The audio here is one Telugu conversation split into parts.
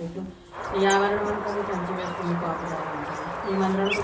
చెట్టు ఈ ఆవరణం అంతా కంచి వేసుకుని ఈ మందిరంలో.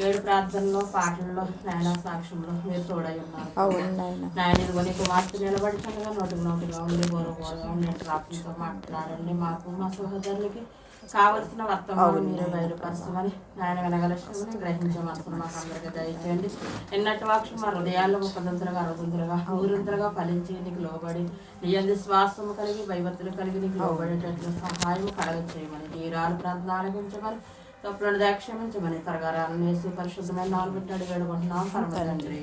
ఏడు ప్రార్థనలో పాటల్లో నాయన సాక్ష్యంలో మీరు తోడై ఉన్నారు. నాయన. నీకు వార్త నిలబడుతుండగా నోటికి నోటిగా ఉండి గోర గోరగా ఉండి ట్రాఫిక్తో మాట్లాడండి మాకు మా సహోదరులకి. కావలసిన వర్తమానం మీరు బయలుపరచమని నాయన వినగలష్టమని గ్రహించే మనసును మాకు అందరికీ దయచేయండి. ఎన్నటి వాక్షం మా హృదయాల్లో ముఖదంతులుగా అరగుంతులుగా ఊరంతులుగా ఫలించి నీకు లోబడి నీ అంది శ్వాసము కలిగి భయభక్తులు కలిగి నీకు లోబడేటట్లు సహాయం కలగ చేయమని తీరాలు ప్రార్థన ఆలకించమని తప్పులను దాక్షమించమని త్వరగా రానేసి పరిశుద్ధమైన నాలుగు పెట్టి అడిగి వేడుకుంటున్నాం. పరమ తండ్రి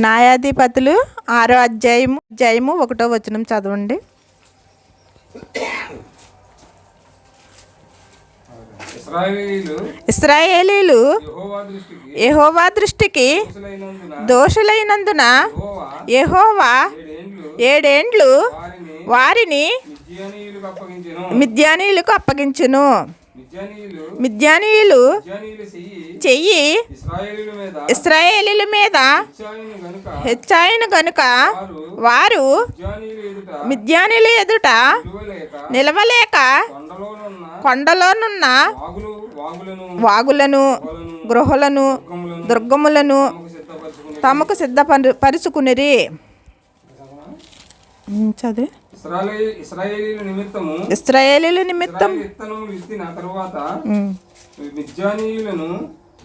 న్యాయాధిపతులు ఆరో అధ్యాయము అధ్యాయము ఒకటో వచనం చదవండి. ఇస్రాయేలీలు యెహోవా దృష్టికి దోషులైనందున యెహోవా ఏడేండ్లు వారిని మిద్యానీయులకు అప్పగించును. మిద్యానీయులు చెయ్యి ఇస్రాయేలీల మీద హెచ్చాయను గనుక వారు మిద్యానీయులు ఎదుట నిలవలేక కొండలోనున్న కొండలోనున్న వాగులు వాగులను గృహలను దుర్గములను తమకు సిద్ధపరచుకుని తమకు సిద్ధపరు పరుచుకునిరి. చదివి ఇస్రాయేలీ ఇస్రాయేలీల నిమిత్తము ఇస్రాయేలీల నిమిత్తం? విత్తనములు విత్తిన తరువాత ఉమ్, మిద్యానీయులను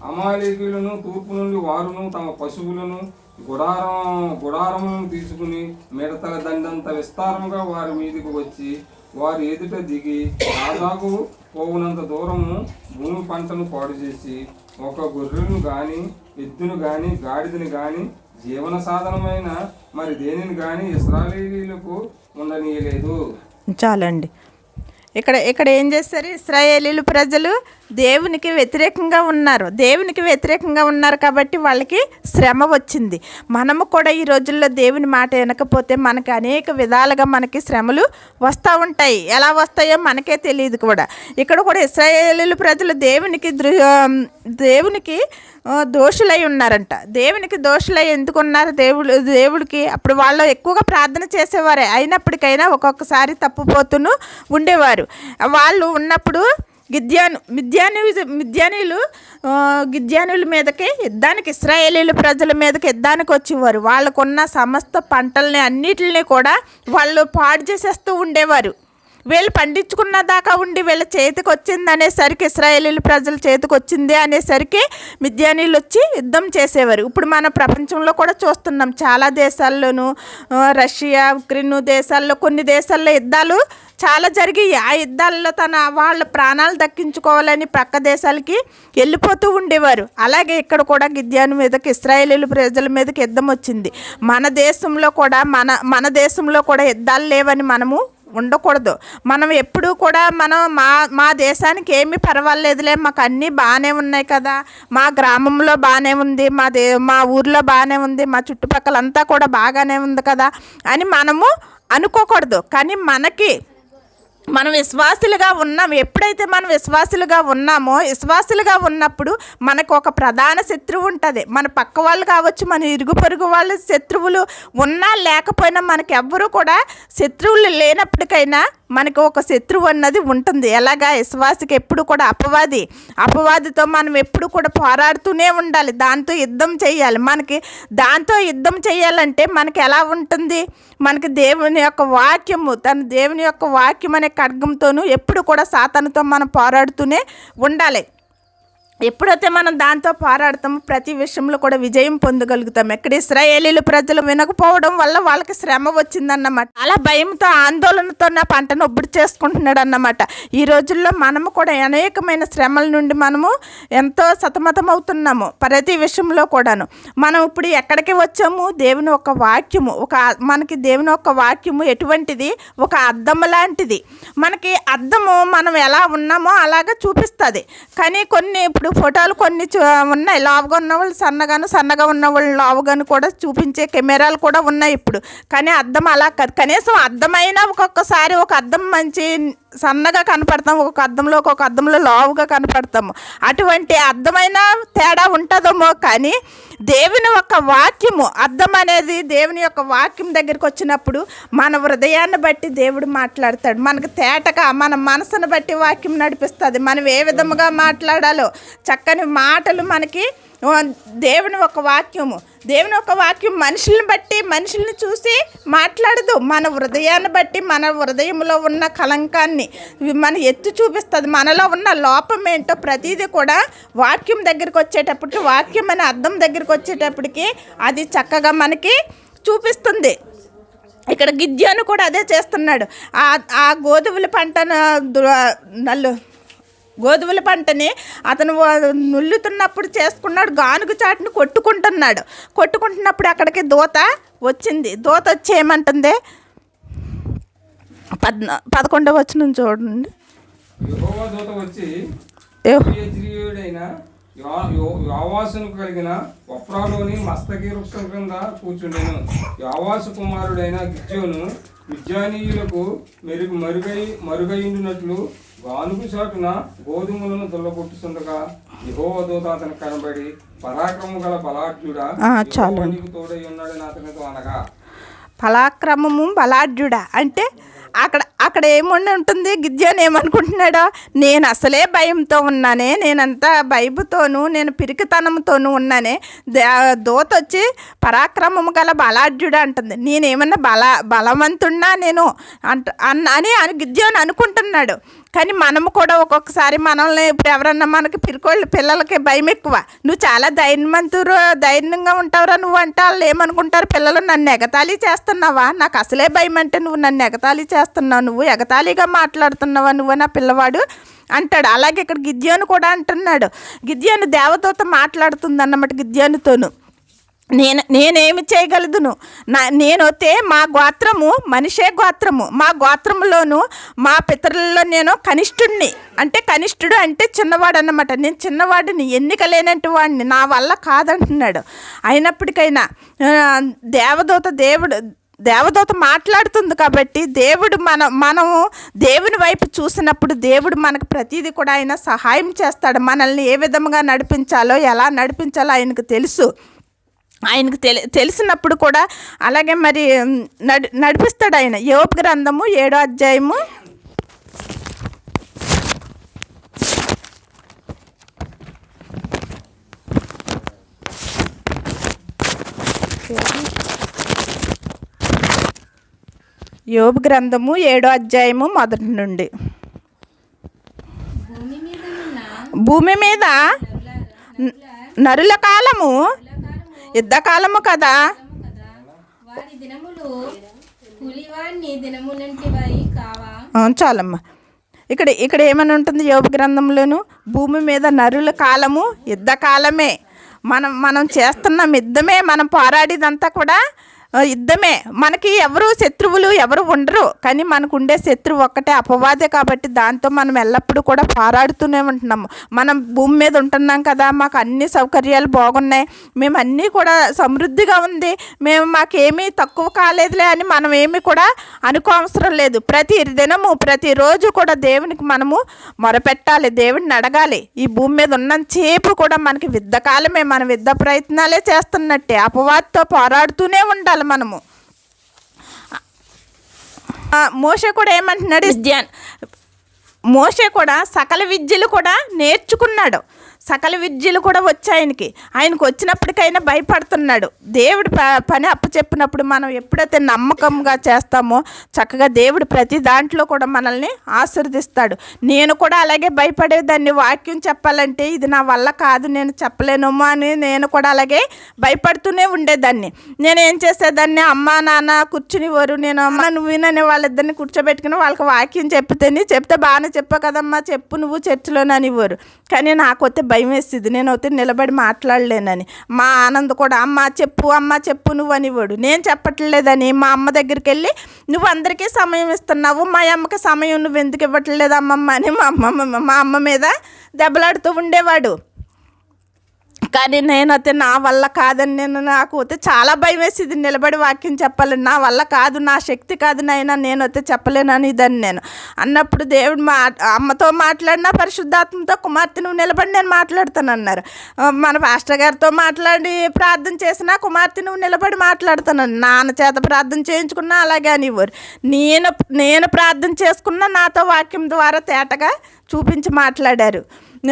అమాలేకులను తూర్పు నుండి వారును తమ పశువులను గుడారం గుడారములను తీసుకుని మిడతల దండంత విస్తారముగా వారి మీదకు వచ్చి వారి ఎదుట దిగి రాజాకు పోవునంత దూరము భూమి పంటను పాడు చేసి ఒక గొర్రెను గాని ఎద్దును గాని గాడిదని గాని జీవన సాధనమైన మరి దేనిని గాని ఇస్రాయేలీలకు ఉండనీయలేదు. చాలండి. ఇక్కడ ఇక్కడ ఏం చేస్తారు? ఇస్రాయేలీలు ప్రజలు దేవునికి వ్యతిరేకంగా ఉన్నారు. దేవునికి వ్యతిరేకంగా ఉన్నారు కాబట్టి వాళ్ళకి శ్రమ వచ్చింది. మనము కూడా ఈ రోజుల్లో దేవుని మాట వినకపోతే మనకి అనేక విధాలుగా మనకి శ్రమలు వస్తూ ఉంటాయి. ఎలా వస్తాయో మనకే తెలియదు కూడా. ఇక్కడ కూడా ఇస్రాయేలీలు ప్రజలు దేవునికి దృ దేవునికి దోషులై ఉన్నారంట. దేవునికి దోషులై ఎందుకు ఉన్నారు దేవుడు దేవుడికి అప్పుడు వాళ్ళు ఎక్కువగా ప్రార్థన చేసేవారే. అయినప్పటికైనా ఒక్కొక్కసారి తప్పుపోతూను ఉండేవారు. వాళ్ళు ఉన్నప్పుడు గిద్యాను మిద్యాని మిద్యానీలు గిద్యానుల మీదకి యుద్ధానికి ఇస్రాయేలీల ప్రజల మీదకి యుద్ధానికి వచ్చేవారు. వాళ్ళకున్న సమస్త పంటల్ని అన్నిటిని కూడా వాళ్ళు పాడు చేసేస్తూ ఉండేవారు. వీళ్ళు పండించుకున్న దాకా ఉండి వీళ్ళ చేతికి వచ్చింది అనేసరికి ఇస్రాయేలీల ప్రజల చేతికి వచ్చింది అనేసరికి మిద్యానీలు వచ్చి యుద్ధం చేసేవారు. ఇప్పుడు మన ప్రపంచంలో కూడా చూస్తున్నాం. చాలా దేశాల్లోనూ రష్యా ఉక్రెయిన్ దేశాల్లో కొన్ని దేశాల్లో యుద్ధాలు చాలా జరిగాయి. ఆ యుద్ధాల్లో తన వాళ్ళ ప్రాణాలు దక్కించుకోవాలని పక్క దేశాలకి వెళ్ళిపోతూ ఉండేవారు. అలాగే ఇక్కడ కూడా గిద్యాను మీదకి ఇస్రాయేలీలు ప్రజల మీదకి యుద్ధం వచ్చింది. మన దేశంలో కూడా మన మన దేశంలో కూడా యుద్ధాలు లేవని మనము ఉండకూడదు. మనం ఎప్పుడూ కూడా మనం మా మా దేశానికి ఏమీ పర్వాలేదులే. మాకు అన్నీ బాగానే ఉన్నాయి కదా. మా గ్రామంలో బాగానే ఉంది. మా దే మా ఊర్లో బాగానే ఉంది. మా చుట్టుపక్కల అంతా కూడా బాగానే ఉంది కదా అని మనము అనుకోకూడదు. కానీ మనకి మనం విశ్వాసులుగా ఉన్నాం. ఎప్పుడైతే మనం విశ్వాసులుగా ఉన్నామో విశ్వాసులుగా ఉన్నప్పుడు మనకు ఒక ప్రధాన శత్రువు ఉంటుంది. మన పక్క వాళ్ళు కావచ్చు మన ఇరుగు పొరుగు వాళ్ళ శత్రువులు ఉన్నా లేకపోయినా మనకు ఎవ్వరూ కూడా శత్రువులు లేనప్పటికైనా మనకు ఒక శత్రువు అన్నది ఉంటుంది. ఎలాగా? విశ్వాసకి ఎప్పుడు కూడా అపవాది అపవాదితో మనం ఎప్పుడు కూడా పోరాడుతూనే ఉండాలి. దాంతో యుద్ధం చేయాలి. మనకి దాంతో యుద్ధం చేయాలంటే మనకి ఎలా ఉంటుంది? మనకి దేవుని యొక్క వాక్యము తన దేవుని యొక్క వాక్యం అనే ఖడ్గంతోనూ ఎప్పుడు కూడా సాతానుతో మనం పోరాడుతూనే ఉండాలి. ఎప్పుడైతే మనం దాంతో పోరాడతామో ప్రతి విషయంలో కూడా విజయం పొందగలుగుతాం. ఎక్కడ ఇస్రాయేలీలు ప్రజలు వినకపోవడం వల్ల వాళ్ళకి శ్రమ వచ్చిందన్నమాట. అలా భయంతో ఆందోళనతో నా పంటను ఒబ్బడి చేసుకుంటున్నాడు అన్నమాట ఈ రోజుల్లో మనము కూడా అనేకమైన శ్రమల నుండి మనము ఎంతో సతమతం అవుతున్నాము ప్రతి విషయంలో కూడాను. మనం ఇప్పుడు ఎక్కడికి వచ్చాము? దేవుని ఒక వాక్యము ఒక మనకి దేవుని ఒక వాక్యము ఎటువంటిది? ఒక అద్దం లాంటిది. మనకి అద్దము మనం ఎలా ఉన్నామో అలాగా చూపిస్తుంది. కానీ కొన్ని ఇప్పుడు ఫోటోలు కొన్ని చూ- ఉన్నాయి. లావుగా ఉన్న వాళ్ళు సన్నగాను సన్నగా ఉన్న వాళ్ళు లావుగాను కూడా చూపించే కెమెరాలు కూడా ఉన్నాయి ఇప్పుడు. కానీ అద్దం అలా కాదు. కనీసం అద్దమైనా ఒక్కొక్కసారి ఒక అద్దం మంచి సన్నగా కనపడతాం ఒక్కొక్క అద్దంలో ఒక్కొక్క అద్దంలో లావుగా కనపడతాము. అటువంటి అర్థమైన తేడా ఉంటుందేమో కానీ దేవుని యొక్క వాక్యము అర్థం అనేది దేవుని యొక్క వాక్యం దగ్గరికి వచ్చినప్పుడు మన హృదయాన్ని బట్టి దేవుడు మాట్లాడతాడు. మనకు తేటగా మన మనసును బట్టి వాక్యం నడిపిస్తుంది. మనం ఏ విధముగా మాట్లాడాలో చక్కని మాటలు మనకి దేవుని ఒక వాక్యము. దేవుని ఒక వాక్యం మనుషుల్ని బట్టి మనుషుల్ని చూసి మాట్లాడదు. మన హృదయాన్ని బట్టి మన హృదయంలో ఉన్న కలంకాన్ని మన ఎత్తి చూపిస్తుంది. మనలో ఉన్న లోపం ఏంటో ప్రతిదీ కూడా వాక్యం దగ్గరికి వచ్చేటప్పటికి వాక్యం అనే అర్థం దగ్గరికి వచ్చేటప్పటికి అది చక్కగా మనకి చూపిస్తుంది. ఇక్కడ గిద్యాను కూడా అదే చేస్తున్నాడు. ఆ ఆ గోధుమల పంటను నల్లు గోధుమల పంటని అతను నుల్లుతున్నప్పుడు చేసుకున్నాడు గానుగు చాటును కొట్టుకుంటున్నాడు. కొట్టుకుంటున్నప్పుడు అక్కడికి దూత వచ్చింది. దూత వచ్చి ఏమంటుంది? పద్న పదకొండవ వచ్చిన చూడండి. దూత వచ్చి యోవాసును కలిగిన వప్రాలోని మస్తకి వృక్షం కింద కూర్చుండెను. యోవాసు కుమారుడైన గిజ్జోను విద్యానీయులకు మెరుగు మరుగై మరుగైండునట్లు గానుగు చాటున గోధుమలను దుల్లగొట్టుతుండగా యెహోవ దూత అతనికి కనబడి పరాక్రము గల బలాఢ్యుడా చాలు. యెహోవా నీకు తోడై ఉన్నాడని అతనితో అనగా ఫలాక్రమము బలాఢ్యుడా. అంటే అక్కడ అక్కడ ఏముండి ఉంటుంది? గిద్యోని ఏమనుకుంటున్నాడో నేను అసలే భయంతో ఉన్నానే నేనంతా భయపుతోనూ నేను పిరికితనంతోనూ ఉన్నానే. దూత వచ్చి పరాక్రమము గల బలాఢ్యుడు అంటుంది. నేనేమన్నా బల బలవంతున్నా నేను? అంట అని అని గిద్యోని అనుకుంటున్నాడు. కానీ మనము కూడా ఒక్కొక్కసారి మనల్ని ఇప్పుడు ఎవరన్నా మనకి పిరికోళ్ళు పిల్లలకి భయం ఎక్కువ. నువ్వు చాలా ధైర్యవంతురు ధైర్యంగా ఉంటావురా నువ్వు అంటే వాళ్ళు ఏమనుకుంటారు? పిల్లలు నన్ను ఎగతాళి చేస్తున్నావా? నాకు అసలే భయం అంటే నువ్వు నన్ను ఎగతాళి చేస్తున్నావు నువ్వు ఎగతాళిగా మాట్లాడుతున్నావా నువ్వు నా పిల్లవాడు? అంటాడు. అలాగే ఇక్కడ గిద్యోను కూడా అంటున్నాడు. గిద్యోను దేవతతో మాట్లాడుతుంది అన్నమాట గిద్యోనుతోను. నేను నేనేమి చేయగలదును? నా నేనైతే మా గోత్రము మనిషే గోత్రము. మా గోత్రములోను మా పితరులలో నేను కనిష్ఠుడిని అంటే కనిష్ఠుడు అంటే చిన్నవాడు అన్నమాట నేను చిన్నవాడిని ఎన్నిక లేనట్టు వాడిని. నా వల్ల కాదంటున్నాడు. అయినప్పటికైనా దేవదూత దేవుడు దేవదూత మాట్లాడుతుంది కాబట్టి దేవుడు మన మనము దేవుని వైపు చూసినప్పుడు దేవుడు మనకు ప్రతిదీ కూడా ఆయన సహాయం చేస్తాడు. మనల్ని ఏ విధంగా నడిపించాలో ఎలా నడిపించాలో ఆయనకు తెలుసు. ఆయనకు తెలి తెలిసినప్పుడు కూడా అలాగే మరి నడి నడిపిస్తాడు ఆయన. యోగ గ్రంథము ఏడో అధ్యాయము. యోబు గ్రంథము ఏడో అధ్యాయము మొదటి నుండి. భూమి మీద నరుల కాలము యుద్ధకాలము కదా? కదా వారి దినములు పులివాణ్ణి దినములంటివై కావా? ఆ, చాలమ్మా. ఇక్కడ ఇక్కడ ఏమని ఉంటుంది యోగ గ్రంథంలోను? భూమి మీద నరుల కాలము యుద్ధ కాలమే మనం మనం చేస్తున్న యుద్ధమే మనం పోరాడేదంతా కూడా యుద్ధమే. మనకి ఎవరు శత్రువులు ఎవరు ఉండరు. కానీ మనకు ఉండే శత్రువు ఒక్కటే అపవాదే కాబట్టి దాంతో మనం ఎల్లప్పుడూ కూడా పోరాడుతూనే ఉంటున్నాము. మనం భూమి మీద ఉంటున్నాం కదా మాకు అన్ని సౌకర్యాలు బాగున్నాయి. మేము అన్నీ కూడా సమృద్ధిగా ఉంది. మేము మాకేమీ తక్కువ కాలేదులే అని మనం ఏమీ కూడా అనుకోవసరం లేదు. ప్రతి దినము ప్రతిరోజు కూడా దేవునికి మనము మొరపెట్టాలి దేవుడిని అడగాలి. ఈ భూమి మీద ఉన్నంతసేపు కూడా మనకి విద్దకాలమే మన విద్య ప్రయత్నాలే చేస్తున్నట్టే. అపవాదితో పోరాడుతూనే ఉండాలి. మనము. ఆ, మోషే కూడా ఏమంటున్నాడు? మోషే కూడా సకల విద్యలు కూడా నేర్చుకున్నాడు. సకల విద్యలు కూడా వచ్చాయి ఆయనకి. ఆయనకు వచ్చినప్పటికైనా భయపడుతున్నాడు. దేవుడు ప పని అప్పచెప్పినప్పుడు మనం ఎప్పుడైతే నమ్మకంగా చేస్తామో చక్కగా దేవుడు ప్రతి దాంట్లో కూడా మనల్ని ఆశీర్దిస్తాడు నేను కూడా అలాగే భయపడేదాన్ని. వాక్యం చెప్పాలంటే ఇది నా వల్ల కాదు నేను చెప్పలేనేమో అని నేను కూడా అలాగే భయపడుతూనే ఉండేదాన్ని. నేను ఏం చేసేదాన్ని? అమ్మ నాన్న కూర్చునివారు. నేను అమ్మ నువ్వు వినని వాళ్ళిద్దరిని కూర్చోబెట్టుకుని వాళ్ళకి వాక్యం చెప్తేని చెప్తే బాగానే చెప్పావు కదమ్మా చెప్పు నువ్వు చర్చిలోనని ఇవ్వరు కానీ నాకు వస్తే భయం వేస్తుంది నేను అయితే నిలబడి మాట్లాడలేనని. మా ఆనంద్ కూడా అమ్మ చెప్పు అమ్మ చెప్పు నువ్వు నేను చెప్పట్లేదని. మా అమ్మ దగ్గరికి వెళ్ళి నువ్వు అందరికీ సమయం ఇస్తున్నావు. మా అమ్మకి సమయం నువ్వు ఎందుకు ఇవ్వట్లేదు అమ్మమ్మ? అని మా అమ్మమ్మ మా అమ్మ మీద దెబ్బలాడుతూ ఉండేవాడు. కానీ నేనైతే నా వల్ల కాదని నేను నాకు అయితే చాలా భయం వేసేది నిలబడి వాక్యం చెప్పాలని నా వల్ల కాదు నా శక్తి కాదు నైనా నేనైతే చెప్పలేనని ఇదని నేను అన్నప్పుడు దేవుడు మా అమ్మతో మాట్లాడినా పరిశుద్ధాత్మతో కుమార్తె నువ్వు నిలబడి నేను మాట్లాడుతాను అన్నారు. మన పాస్టర్ గారితో మాట్లాడి ప్రార్థన చేసినా కుమార్తె నువ్వు నిలబడి మాట్లాడతానని నాన్న చేత ప్రార్థన చేయించుకున్నా అలాగే అనివ్వరు నేను నేను ప్రార్థన చేసుకున్నా నాతో వాక్యం ద్వారా తేటగా చూపించి మాట్లాడారు.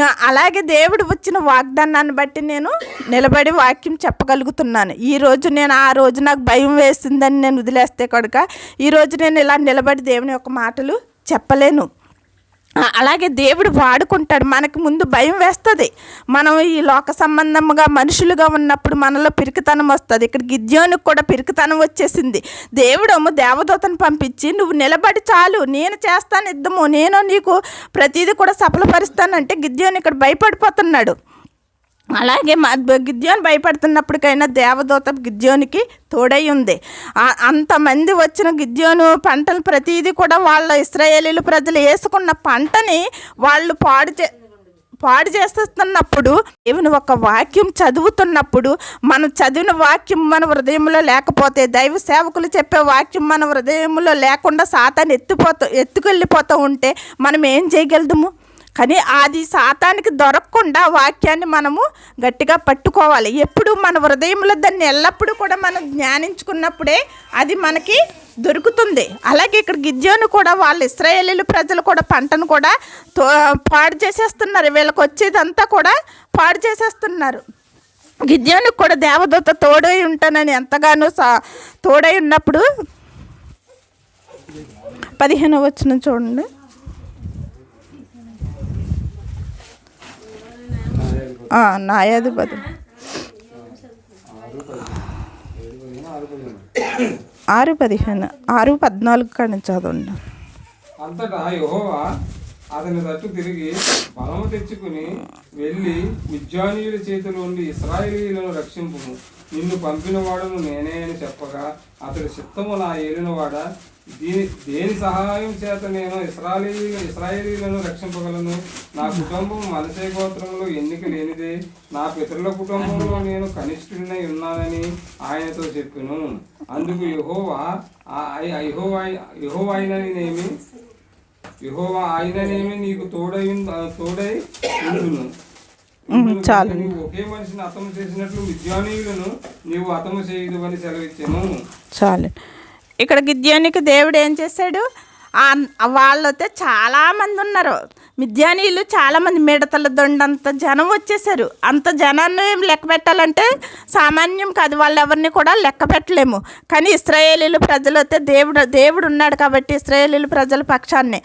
అలాగే దేవుడు వచ్చిన వాగ్దానాన్ని బట్టి నేను నిలబడి వాక్యం చెప్పగలుగుతున్నాను. ఈ రోజు నేను ఆ రోజు నాకు భయం వేసిందని నేను వదిలేస్తే కనుక ఈరోజు నేను ఇలా నిలబడి దేవుని యొక్క మాటలు చెప్పలేను. అలాగే దేవుడు వాడుకుంటాడు. మనకు ముందు భయం వేస్తుంది. మనం ఈ లోక సంబంధముగా మనుషులుగా ఉన్నప్పుడు మనలో పిరికితనం వస్తుంది. ఇక్కడ గిద్యోనికి కూడా పిరికితనం వచ్చేసింది. దేవుడేమో దేవదూతను పంపించి నువ్వు నిలబడి చాలు. నేను చేస్తాను యుద్ధము. నేను నీకు ప్రతిదీ కూడా సఫలపరుస్తానంటే గిద్యోని ఇక్కడ భయపడిపోతున్నాడు. అలాగే మా గిద్యోని భయపడుతున్నప్పటికైనా దేవదూత గిద్యోనికి తోడై ఉంది. అంతమంది వచ్చిన గిద్యోను పంటలు ప్రతిదీ కూడా వాళ్ళ ఇస్రాయేలీలు ప్రజలు వేసుకున్న పంటని వాళ్ళు పాడు చే పాడు చేస్తున్నప్పుడు దేవుని ఒక వాక్యం చదువుతున్నప్పుడు మనం చదివిన వాక్యం మన హృదయంలో లేకపోతే దైవ సేవకులు చెప్పే వాక్యం మన హృదయంలో లేకుండా సాతాన్ని ఎత్తిపోతూ ఎత్తుకెళ్ళిపోతూ ఉంటే మనం ఏం చేయగలుగుతాము కానీ అది సాతానికి దొరకకుండా వాక్యాన్ని మనము గట్టిగా పట్టుకోవాలి. ఎప్పుడు మన హృదయంలో దాన్ని ఎల్లప్పుడూ కూడా మనం జ్ఞానించుకున్నప్పుడే అది మనకి దొరుకుతుంది. అలాగే ఇక్కడ గిద్యోను కూడా వాళ్ళు ఇస్రాయేలీలు ప్రజలు కూడా పంటను కూడా తో పాడు చేసేస్తున్నారు. వీళ్ళకి వచ్చేదంతా కూడా పాడు చేసేస్తున్నారు. గిద్యోనికి కూడా దేవదూత తోడై ఉంటానని ఎంతగానో సా తోడై ఉన్నప్పుడు పదిహేను వచ్చిన చూడండి ఆ, న్యాయాధిపతి. ఆరు పదిహేను ఆరు పద్నాలుగు కానీ చదవండి అంతటా యహోవా అతని తట్టు తిరిగి బలము తెచ్చుకుని వెళ్ళి మిజ్జానీయుల చేతిలో నుండి ఇస్రాయేలీలను రక్షింపు నిన్ను పంపిన వాడును నేనే అని చెప్పగా అతడి చిత్తము నా ఏలినవాడ? దీని దేని సహాయం చేత నేను ఇస్రాయలీ ఇస్రాయేలీలను రక్షింపగలను? నా కుటుంబం మనసే గోత్రంలో ఎన్నిక లేనిదే నా పితరుల కుటుంబంలో నేను కనిష్ఠుడినై ఉన్నానని ఆయనతో చెప్పాను. అందుకు యెహోవా యెహోవా యెహోవాయిననేమి యెహోవా ఆయననేమి నీకు తోడై తోడై ఉండును. చాలు. నీవు ఒకే మనిషిని అతము చేసినట్లు విద్యానీయులను నీవు అతము చేయదు అని సెలవిచ్చాను. చాలు. ఇక్కడ గిద్యోనికి దేవుడు ఏం చేశాడు? ఆ- చాలామంది ఉన్నారు. మిద్యానీయులు చాలామంది మిడతల దొండంత జనం వచ్చేసారు అంత జనాన్ని లెక్క పెట్టాలంటే సామాన్యం కాదు వాళ్ళు ఎవరిని కూడా లెక్క పెట్టలేము. కానీ ఇస్రాయేలీలు ప్రజలు అయితే దేవుడు దేవుడు ఉన్నాడు కాబట్టి ఇస్రాయేలీలు ప్రజల పక్షాన్ని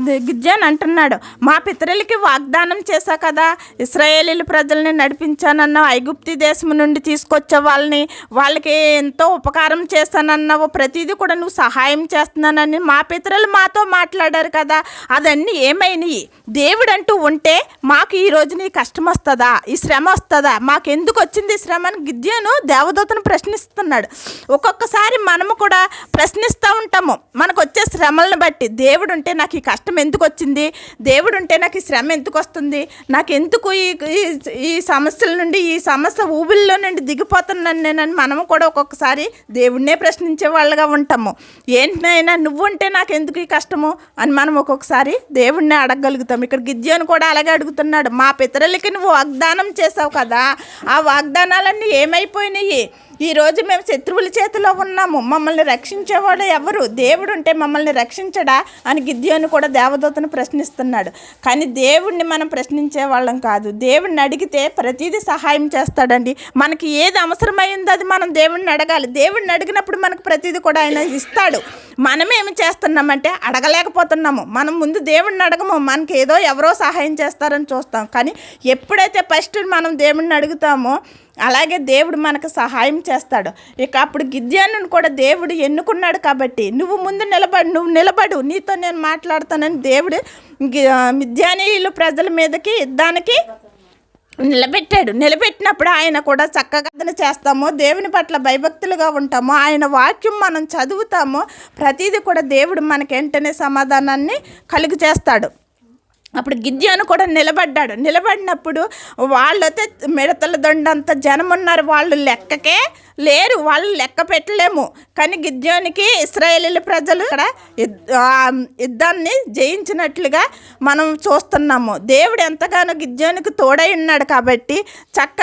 గిద్యాన్ అంటున్నాడు. మా పితరులకి వాగ్దానం చేశా కదా ఇస్రాయేలీల ప్రజల్ని నడిపించానన్న ఐగుప్తి దేశం నుండి తీసుకొచ్చే వాళ్ళని వాళ్ళకి ఎంతో ఉపకారం చేస్తానన్నావు ప్రతిదీ కూడా నువ్వు సహాయం చేస్తున్నానని మా పితరులు మాతో మాట్లాడారు కదా. అదన్నీ ఏమైనాయి? దేవుడు అంటూ ఉంటే మాకు ఈ రోజు నీ కష్టం వస్తుందా? ఈ శ్రమ వస్తుందా? మాకు ఎందుకు వచ్చింది ఈ శ్రమ అని గిద్యను దేవదూతను ప్రశ్నిస్తున్నాడు. ఒక్కొక్కసారి మనము కూడా ప్రశ్నిస్తూ ఉంటాము. మనకు వచ్చే శ్రమలను బట్టి దేవుడు ఉంటే నాకు ఈ కష్టం కష్టం ఎందుకు వచ్చింది దేవుడు ఉంటే నాకు ఈ శ్రమ ఎందుకు వస్తుంది నాకు ఎందుకు ఈ ఈ- సమస్యల నుండి ఈ సమస్య ఊబిల్లో నుండి దిగిపోతున్నాను నేనని మనము కూడా ఒక్కొక్కసారి దేవుడినే ప్రశ్నించే వాళ్ళగా ఉంటాము. ఏంటైనా నువ్వు ఉంటే నాకు ఎందుకు ఈ కష్టము? అని మనం ఒక్కొక్కసారి దేవుడిని అడగగలుగుతాం. ఇక్కడ గిద్యోని కూడా అలాగే అడుగుతున్నాడు. మా పితరులకి నువ్వు వాగ్దానం చేసావు కదా ఆ వాగ్దానాలన్నీ ఏమైపోయినాయి? ఈ రోజు మేము శత్రువుల చేతిలో ఉన్నాము. మమ్మల్ని రక్షించేవాడు ఎవరు? దేవుడు ఉంటే మమ్మల్ని రక్షించడా? అని గిద్యోని కూడా దేవదూతను ప్రశ్నిస్తున్నాడు. కానీ దేవుణ్ణి మనం ప్రశ్నించే వాళ్ళం కాదు. దేవుణ్ణి అడిగితే ప్రతిదీ సహాయం చేస్తాడండి. మనకి ఏది అవసరమైందో అది మనం దేవుడిని అడగాలి. దేవుడిని అడిగినప్పుడు మనకు ప్రతిదీ కూడా ఆయన ఇస్తాడు. మనమేమి చేస్తున్నామంటే అడగలేకపోతున్నాము. మనం ముందు దేవుడిని అడగము. మనకి ఏదో ఎవరో సహాయం చేస్తారని చూస్తాం. కానీ ఎప్పుడైతే ఫస్ట్ మనం దేవుడిని అడుగుతామో అలాగే దేవుడు మనకు సహాయం చేస్తాడు. ఇక అప్పుడు గిద్యాను కూడా దేవుడు ఎన్నుకున్నాడు కాబట్టి నువ్వు ముందు నిలబడు నువ్వు నిలబడు నీతో నేను మాట్లాడతానని దేవుడు మిద్యానీయులు ప్రజల మీదకి యుద్ధానికి నిలబెట్టాడు. నిలబెట్టినప్పుడు ఆయన కూడా చక్కగా చేస్తాము దేవుని పట్ల భయభక్తులుగా ఉంటాము ఆయన వాక్యం మనం చదువుతాము ప్రతిదీ కూడా దేవుడు మనకి వెంటనే సమాధానాన్ని కలుగు చేస్తాడు అప్పుడు గిద్యోను కూడా నిలబడ్డాడు. నిలబడినప్పుడు వాళ్ళైతే మిడతల దొండంత జనం ఉన్నారు వాళ్ళు లెక్కకే లేరు. వాళ్ళు లెక్క పెట్టలేము. కానీ గిద్యోనికి ఇస్రాయేలీల ప్రజలు ఇక్కడ యుద్ధాన్ని జయించినట్లుగా మనం చూస్తున్నాము. దేవుడు ఎంతగానో గిద్యోనికి తోడై ఉన్నాడు కాబట్టి చక్కగా